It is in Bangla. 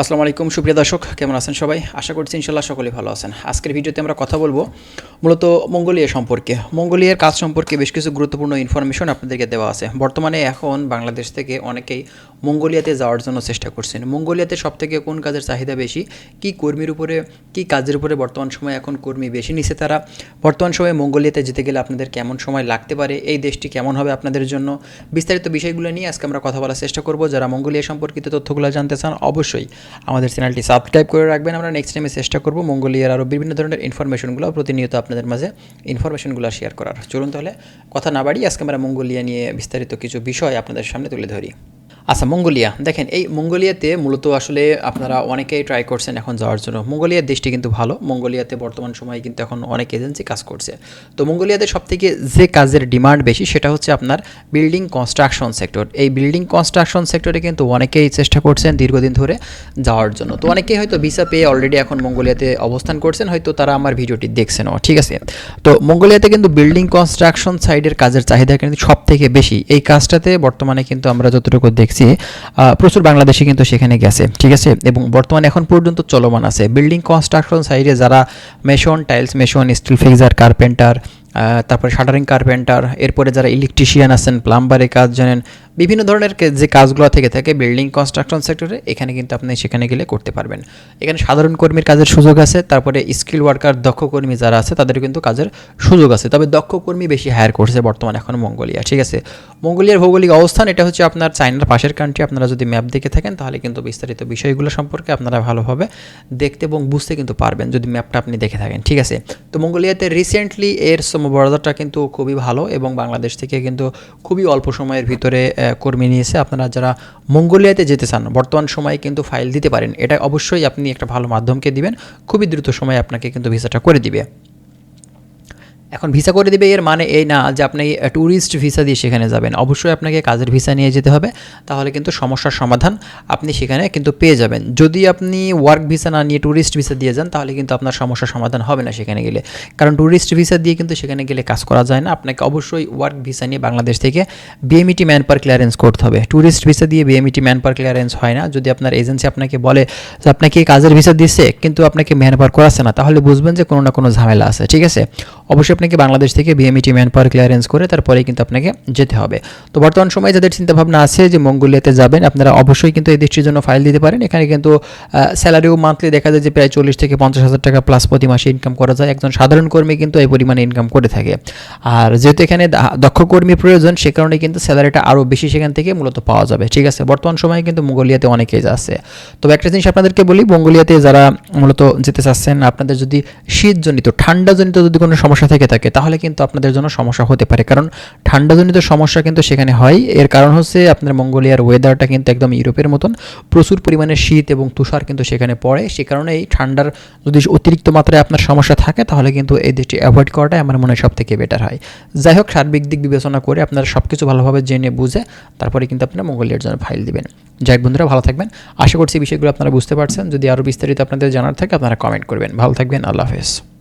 আসসালামু আলাইকুম, সুপ্রিয় দর্শক, কেমন আছেন সবাই? আশা করছি ইনশাল্লাহ সকলেই ভালো আছেন। আজকের ভিডিওতে আমরা কথা বলব মূলত মঙ্গোলিয়া সম্পর্কে। মঙ্গোলিয়ার কাজ সম্পর্কে বেশ কিছু গুরুত্বপূর্ণ ইনফরমেশন আপনাদেরকে দেওয়া আছে। বর্তমানে এখন বাংলাদেশ থেকে অনেকেই মঙ্গোলিয়াতে যাওয়ার জন্য চেষ্টা করছেন। মঙ্গোলিয়াতে সবথেকে কোন কাজের চাহিদা বেশি? কি কর্মীর উপরে, কি কাজের উপরে বর্তমান সময়ে এখন কর্মী বেশি নিছে তারা? বর্তমান সময়ে মঙ্গোলিয়াতে যেতে গেলে আপনাদের কেমন সময় লাগতে পারে? এই দেশটি কেমন হবে আপনাদের জন্য? বিস্তারিত বিষয়গুলো নিয়ে আজকে আমরা কথা বলার চেষ্টা করব। যারা মঙ্গোলিয়া সম্পর্কিত তথ্যগুলো জানতে চান, অবশ্যই আমাদের চ্যানেলটি সাবস্ক্রাইব করে রাখবেন। আমরা নেক্সট টাইমে চেষ্টা করব মঙ্গলিয়ার আরও বিভিন্ন ধরনের ইনফরমেশনগুলো প্রতিনিয়ত আপনাদের মাঝে ইনফরমেশনগুলো শেয়ার করার। চলুন তাহলে কথা না বাড়ি আজকে আমরা মঙ্গলিয়া নিয়ে বিস্তারিত কিছু বিষয় আপনাদের সামনে তুলে ধরি। আচ্ছা মঙ্গোলিয়া। দেখেন, এই মঙ্গোলিয়াতে মূলত আসলে আপনারা অনেকেই ট্রাই করছেন এখন যাওয়ার জন্য। মঙ্গোলিয়ার দেশটি কিন্তু ভালো। মঙ্গোলিয়াতে বর্তমান সময়ে কিন্তু এখন অনেক এজেন্সি কাজ করছে। তো মঙ্গোলিয়াতে সবথেকে যে কাজের ডিমান্ড বেশি সেটা হচ্ছে আপনার বিল্ডিং কনস্ট্রাকশন সেক্টর এই বিল্ডিং কনস্ট্রাকশন সেক্টরে কিন্তু অনেকেই চেষ্টা করছেন দীর্ঘদিন ধরে যাওয়ার জন্য। তো অনেকেই হয়তো ভিসা পেয়ে অলরেডি এখন মঙ্গোলিয়াতে অবস্থান করছেন। হয়তো তারা আমার ভিডিওটি দেখছেনও, ঠিক আছে? তো মঙ্গোলিয়াতে কিন্তু বিল্ডিং কনস্ট্রাকশন সাইডের কাজের চাহিদা কিন্তু সব থেকে বেশি। এই কাজটাতে বর্তমানে কিন্তু আমরা যতটুকু দেখছি আহ, প্রচুর বাংলাদেশি কিন্তু সেখানে গেছে ঠিক আছে? এবং বর্তমানে এখন পর্যন্ত চলমান আছে। বিল্ডিং কনস্ট্রাকশন সাইডে যারা mason tiles mason steel fixer carpenter তারপরে শাটারিং কার্পেন্টার এরপরে যারা ইলেকট্রিশিয়ান আছেন প্লাম্বারে কাজ জানেন বিভিন্ন ধরনের যে কাজগুলো থেকে থাকে বিল্ডিং কনস্ট্রাকশন সেক্টরে এখানে কিন্তু আপনি সেখানে গেলে করতে পারবেন। এখানে সাধারণ কর্মীর কাজের সুযোগ আছে, তারপরে স্কিল ওয়ার্কার দক্ষ কর্মী যারা আছে তাদের কিন্তু কাজের সুযোগ আছে। তবে দক্ষ কর্মী বেশি হায়ার করছে বর্তমানে এখন মঙ্গোলিয়া, ঠিক আছে? মঙ্গোলিয়ার ভৌগোলিক অবস্থান, এটা হচ্ছে আপনার চায়নার পাশের কান্ট্রি আপনারা যদি ম্যাপ দেখে থাকেন, তাহলে কিন্তু বিস্তারিত বিষয়গুলো সম্পর্কে আপনারা ভালোভাবে দেখতে এবং বুঝতে কিন্তু পারবেন, যদি ম্যাপটা আপনি দেখে থাকেন, ঠিক আছে? তো মঙ্গোলিয়াতে রিসেন্টলি এর সমবর্ধটা কিন্তু খুবই ভালো এবং বাংলাদেশ থেকে কিন্তু খুবই অল্প সময়ের ভিতরে কর্মী নিয়েছে, আপনারা যারা মঙ্গোলিয়াতে যেতে চান, বর্তমান সময়ে কিন্তু ফাইল দিতে পারেন। এটা অবশ্যই আপনি একটা ভালো মাধ্যমকে দিবেন, খুবই দ্রুত সময়ে আপনাকে কিন্তু ভিসাটা করে দিবে। এখন ভিসা করে দিবে এর মানে এই না যে আপনি ট্যুরিস্ট ভিসা দিয়ে সেখানে যাবেন। অবশ্যই আপনাকে কাজের ভিসা নিয়ে যেতে হবে। তাহলে কিন্তু সমস্যার সমাধান আপনি সেখানে কিন্তু পেয়ে যাবেন। যদি আপনি ওয়ার্ক ভিসা না নিয়ে ট্যুরিস্ট ভিসা দিয়ে যান, তাহলে কিন্তু আপনার সমস্যার সমাধান হবে না সেখানে গেলে। কারণ ট্যুরিস্ট ভিসা দিয়ে কিন্তু সেখানে গেলে কাজ করা যায় না। আপনাকে অবশ্যই ওয়ার্ক ভিসা নিয়ে বাংলাদেশ থেকে বিএমইটি ম্যান পার ক্লিয়ারেন্স করতে হবে। ট্যুরিস্ট ভিসা দিয়ে বিএমইটি ম্যান পার ক্লিয়ারেন্স হয় না। যদি আপনার এজেন্সি আপনাকে বলে যে আপনাকে কাজের ভিসা দিচ্ছে কিন্তু আপনাকে ম্যান পার করাচ্ছে না, তাহলে বুঝবেন যে কোনো না কোনো ঝামেলা আছে। ঠিক আছে? অবশ্যই আপনাকে বাংলাদেশ থেকে বিএমইটি ম্যান পাওয়ার ক্লিয়ারেন্স করে তারপরে কিন্তু আপনাকে যেতে হবে। তো বর্তমান সময়ে যাদের চিন্তাভাবনা আছে যে মঙ্গোলিয়াতে যাবেন, আপনারা অবশ্যই কিন্তু এই দেশটির জন্য ফাইল দিতে পারেন। এখানে কিন্তু স্যালারিও মান্থলি দেখা যায় যে প্রায় চল্লিশ থেকে পঞ্চাশ হাজার টাকা প্লাস প্রতি মাসে ইনকাম করা যায়। একজন সাধারণ কর্মী কিন্তু এই পরিমাণে ইনকাম করে থাকে। আর যেহেতু এখানে দক্ষ কর্মী প্রয়োজন, সে কারণে কিন্তু স্যালারিটা আরও বেশি সেখান থেকে মূলত পাওয়া যাবে। ঠিক আছে, বর্তমান সময়ে কিন্তু মঙ্গোলিয়াতে অনেকেই যাচ্ছে তবে একটা জিনিস আপনাদেরকে বলি, মঙ্গোলিয়াতে যারা মূলত যেতে চাচ্ছেন, আপনাদের যদি শীতজনিত, ঠান্ডাজনিত যদি কোনো সমস্যা থেকে থাকে তাহলে কিন্তু আপনাদের জন্য সমস্যা হতে পারে। কারণ ঠান্ডাজনিত সমস্যা কিন্তু সেখানে হয়। এর কারণ হচ্ছে আপনার মঙ্গোলিয়ার ওয়েদারটা কিন্তু একদম ইউরোপের মতন। প্রচুর পরিমাণে শীত এবং তুষার কিন্তু সেখানে পড়ে। সে কারণে এই ঠান্ডার যদি অতিরিক্ত মাত্রায় আপনার সমস্যা থাকে, তাহলে কিন্তু এই দেশটি অ্যাভয়েড করাটাই আমার মনে হয় সব থেকে বেটার হয়। যাই হোক, সার্বিক দিক বিবেচনা করে আপনারা সব কিছু ভালোভাবে জেনে বুঝে তারপরে কিন্তু আপনারা মঙ্গোলিয়ার জন্য ফাইল দিবেন। যাই বন্ধুরা, ভালো থাকবেন। আশা করছি বিষয়গুলো আপনারা বুঝতে পারছেন। যদি আরও বিস্তারিত আপনাদের জানার থাকে, আপনারা কমেন্ট করবেন। ভালো থাকবেন। আল্লাহ হাফেজ।